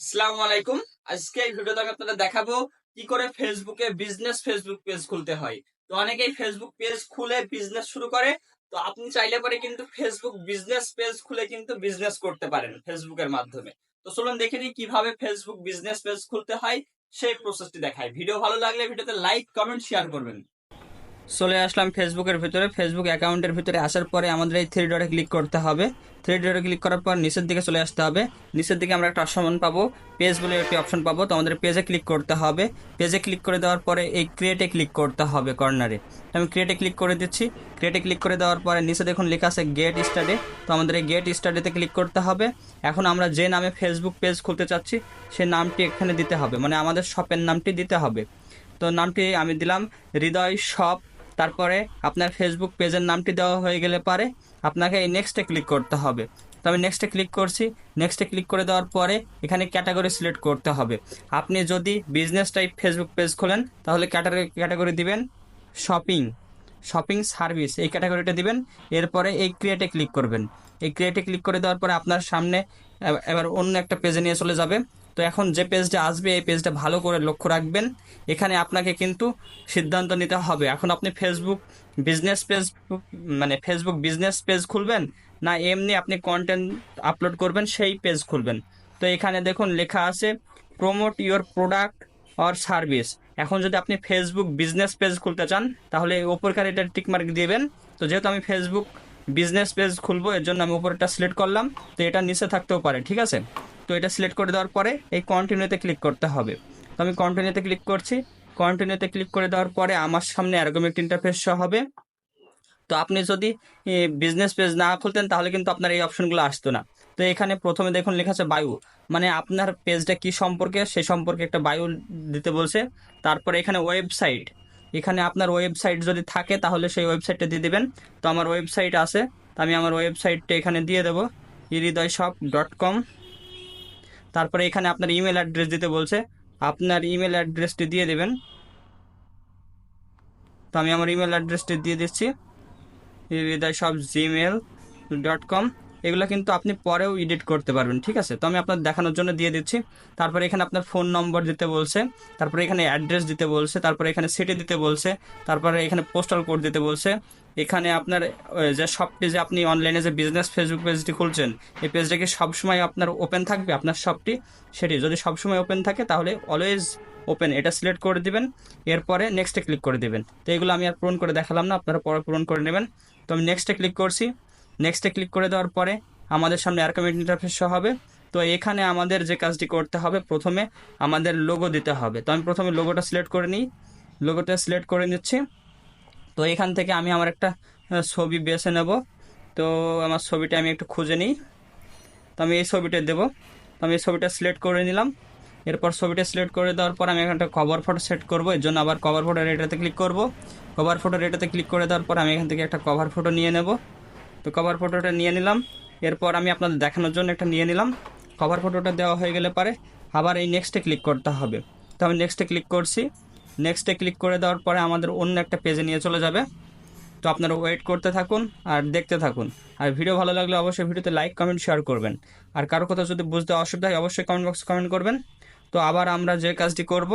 আসসালামু আলাইকুম। আজকে এই ভিডিওতে আমি আপনাদের দেখাবো কি করে ফেসবুকে বিজনেস ফেসবুক পেজ খুলতে হয়। তো অনেকেই ফেসবুক পেজ খুলে বিজনেস শুরু করে, তো আপনি চাইলে পরে কিন্তু ফেসবুক বিজনেস পেজ খুলে কিন্তু বিজনেস করতে পারেন ফেসবুকের মাধ্যমে। তো চলুন দেখে নিই কীভাবে ফেসবুক বিজনেস পেজ খুলতে হয়, সেই প্রসেসটি দেখায় ভিডিও ভালো লাগলে ভিডিওতে লাইক, কমেন্ট, শেয়ার করবেন। চলে আসলাম ফেসবুকের ভিতরে। ফেসবুক অ্যাকাউন্টের ভিতরে আসার পরে আমাদের এই থ্রি ডটে ক্লিক করতে হবে। থ্রি ডটে ক্লিক করার পর নিচের দিকে চলে আসতে হবে। নিচের দিকে আমরা একটা অপশন পাবো। পেজ বলে একটি অপশন পাবো। তো আমাদের পেজে ক্লিক করতে হবে। পেজে ক্লিক করে দেওয়ার পরে এই ক্রিয়েটে ক্লিক করতে হবে কর্নারে আমি ক্রিয়েটে ক্লিক করে দিচ্ছি। ক্রিয়েটে ক্লিক করে দেওয়ার পরে নিচে দেখুন লেখা আছে গেট স্টাডি তো আমাদের এই গেট স্টাডিতে ক্লিক করতে হবে। এখন আমরা যে নামে ফেসবুক পেজ খুলতে চাচ্ছি, সে নামটি এখানে দিতে হবে। মানে আমাদের শপের নামটি দিতে হবে। তো নামটি আমি দিলাম হৃদয় শপ তারপরে আপনার ফেসবুক পেজের নামটি দেওয়া হয়ে গেলে পারে আপনাকে এই নেক্সটে ক্লিক করতে হবে। তো আমি নেক্সটে ক্লিক করছি। নেক্সটে ক্লিক করে দেওয়ার পরে এখানে ক্যাটাগরি সিলেক্ট করতে হবে। আপনি যদি বিজনেস টাইপ ফেসবুক পেজ খোলেন, তাহলে ক্যাটাগরি ক্যাটাগরি দিবেন শপিং শপিং সার্ভিস এই ক্যাটাগরিটা দিবেন। এরপরে এই ক্রিয়েটে ক্লিক করবেন। এই ক্রিয়েটে ক্লিক করে দেওয়ার পরে আপনার সামনে এবার অন্য একটা পেজে নিয়ে চলে যাবে। তো এখন যে পেজটা আসবে, এই পেজটা ভালো করে লক্ষ্য রাখবেন। এখানে আপনাকে কিন্তু সিদ্ধান্ত নিতে হবে। এখন আপনি ফেসবুক বিজনেস পেজ মানে ফেসবুক বিজনেস পেজ খুলবেন না, এমনি আপনি কন্টেন্ট আপলোড করবেন, সেই পেজ খুলবেন। তো এখানে দেখুন লেখা আছে promote your product or service এখন যদি আপনি ফেসবুক বিজনেস পেজ খুলতে চান, তাহলে ওপরকার এটা টিকমার্ক দিবেন। তো যেহেতু আমি ফেসবুক বিজনেস পেজ খুলবো, এর জন্য আমি উপরটা সিলেক্ট করলাম, তো এটা নিচে থাকতেও পারে, ঠিক আছে? তো এটা সিলেক্ট করে দেওয়ার পরে এই কন্টিনিউতে ক্লিক করতে হবে। তো আমি কন্টিনিউতে ক্লিক করছি। কন্টিনিউতে ক্লিক করে দেওয়ার পরে আমার সামনে এরকম একটা ইন্টারফেস শো হবে। তো আপনি যদি বিজনেস পেজ না খুলতেন তাহলে কিন্তু আপনার এই অপশনগুলো আসতো না। তো এখানে প্রথমে দেখুন লেখা আছে বায়ু। মানে আপনার পেজটা কি সম্পর্কে, সেই সম্পর্কে একটা বায়ু দিতে বলছে। তারপরে এখানে ওয়েবসাইট এখানে আপনার ওয়েবসাইট যদি থাকে তাহলে সেই ওয়েবসাইটটা দিয়ে দেবেন। তো আমার ওয়েবসাইট আছে। তো আমি আমার ওয়েবসাইটটা এখানে দিয়ে দেবো। হৃদয় শপ ডট কম তারপরে এখানে আপনার ইমেল অ্যাড্রেস দিতে বলছে। আপনার ইমেল অ্যাড্রেসটি দিয়ে দেবেন। তো আমি আমার ইমেল অ্যাড্রেসটি দিয়ে দিচ্ছি। সব জিমেল ডট কম এগুলো কিন্তু আপনি পরেও এডিট করতে পারবেন, ঠিক আছে? তো আমি আপনার দেখানোর জন্য দিয়ে দিচ্ছি। তারপরে এখানে আপনার ফোন নম্বর দিতে বলছে, তারপরে এখানে অ্যাড্রেস দিতে বলছে, তারপরে এখানে সিটি দিতে বলছে, তারপরে এখানে পোস্টাল কোড দিতে বলছে। এখানে আপনার যে শপটি যে আপনি অনলাইনে যে বিজনেস ফেসবুক পেজটি খুলছেন, এই পেজটা কি সবসময় আপনার ওপেন থাকবে? আপনার শপটি সেটি যদি সবসময় ওপেন থাকে, তাহলে অলওয়েজ ওপেন এটা সিলেক্ট করে দিবেন, এরপরে নেক্সটে ক্লিক করে দিবেন। তো এগুলো আমি আর পূরণ করে দেখালাম না, আপনারা পরে পূরণ করে নেবেন। তো আমি নেক্সটে ক্লিক করছি। নেক্সটে ক্লিক করে দেওয়ার পরে আমাদের সামনে আর কমেন্ট ইন্টারফেস হবে। তো এখানে আমাদের যে কাজটি করতে হবে, প্রথমে আমাদের লোগো দিতে হবে। তো আমি প্রথমে লোগোটা সিলেক্ট করে নিই। লোগোটা সিলেক্ট করে নিচ্ছি। তো এখান থেকে আমি আমার একটা ছবি বেছে নেব। তো আমার ছবিটা আমি একটু খুঁজে নিই। তো আমি এই ছবিটা দেবো। তো আমি এই ছবিটা সিলেক্ট করে নিলাম। এরপর ছবিটা সিলেক্ট করে দেওয়ার পর আমি এখানে একটা কভার ফটো সেট করব। এর জন্য আবার কভার ফটো রেটাতে ক্লিক করব। কভার ফটো রেটাতে ক্লিক করে দেওয়ার পর আমি এখান থেকে একটা কভার ফটো নিয়ে নেব। তো কভার ফটোটা নিয়ে নিলাম। এরপর আমি আপনাদের দেখানোর জন্য একটা নিয়ে নিলাম। কভার ফটোটা দেওয়া হয়ে গেলে পারে আবার এই নেক্সটে ক্লিক করতে হবে। তো আমি নেক্সটে ক্লিক করছি। নেক্সটে ক্লিক করে দেওয়ার পরে আমাদের অন্য একটা পেজে নিয়ে চলে যাবে। তো আপনারা ওয়েট করতে থাকুন আর দেখতে থাকুন। আর ভিডিও ভালো লাগলে অবশ্যই ভিডিওতে লাইক কমেন্ট শেয়ার করবেন। আর কারও কথা যদি বুঝতে অসুবিধা হয় অবশ্যই কমেন্ট বক্সে কমেন্ট করবেন। তো আবার আমরা যে কাজটি করব,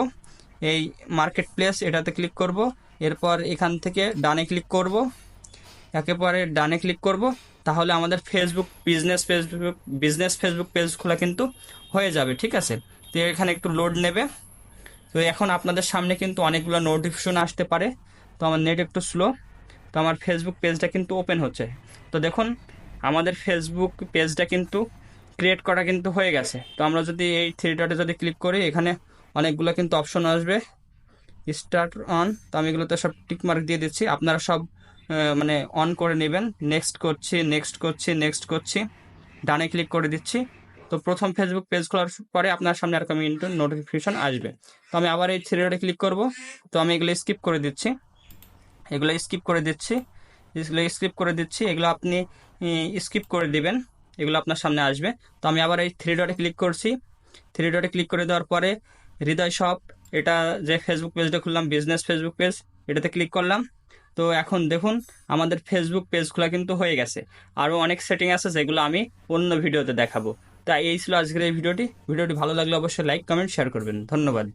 এই মার্কেট প্লেস এটাতে ক্লিক করব। এরপর এখান থেকে ডানে ক্লিক করব। একেবারে ডানে ক্লিক করব, তাহলে আমাদের Facebook business Facebook business Facebook page খোলা কিন্তু হয়ে যাবে, ঠিক আছে? তো এখানে একটু লোড নেবে। তো এখন আপনাদের সামনে কিন্তু অনেকগুলো নোটিফিকেশন আসতে পারে। তো আমার নেট একটু স্লো তো আমার ফেসবুক পেজটা কিন্তু ওপেন হচ্ছে। তো দেখুন, আমাদের ফেসবুক পেজটা কিন্তু ক্রিয়েট করা কিন্তু হয়ে গেছে। তো আমরা যদি এই থ্রি ডটে যদি ক্লিক করি, এখানে অনেকগুলো কিন্তু অপশন আসবে। স্টার্ট অন তো আমি এগুলোতে সব টিক মার্ক দিয়ে দিচ্ছি। আপনারা সব মানে অন করে নেবেন। নেক্সট করছি নেক্সট করছি নেক্সট করছি। ডানে ক্লিক করে দিচ্ছি। তো প্রথম ফেসবুক পেজ খোলার পরে আপনার সামনে এরকম ইন্টার নোটিফিকেশন আসবে। তো আমি আবার এই থ্রি ডটে ক্লিক করব। তো আমি এগুলো স্কিপ করে দিচ্ছি। এগুলো স্কিপ করে দিচ্ছি। এগুলো স্কিপ করে দিচ্ছি। এগুলো আপনি স্কিপ করে দিবেন। এগুলো আপনার সামনে আসবে। তো আমি আবার এই থ্রি ডটে ক্লিক করছি। থ্রি ডটে ক্লিক করে দেওয়ার পরে হৃদয় শপ এটা যে ফেসবুক পেজটা খুললাম বিজনেস ফেসবুক পেজ এটাতে ক্লিক করলাম। তো এখন দেখুন, আমাদের ফেসবুক পেজ খোলা কিন্তু হয়ে গেছে। আরও অনেক সেটিং আছে যেগুলো আমি অন্য ভিডিওতে দেখাবো। তাই এই ছিল আজকের এই ভিডিওটি ভিডিওটি ভালো লাগলে অবশ্যই লাইক কমেন্ট শেয়ার করবেন। ধন্যবাদ।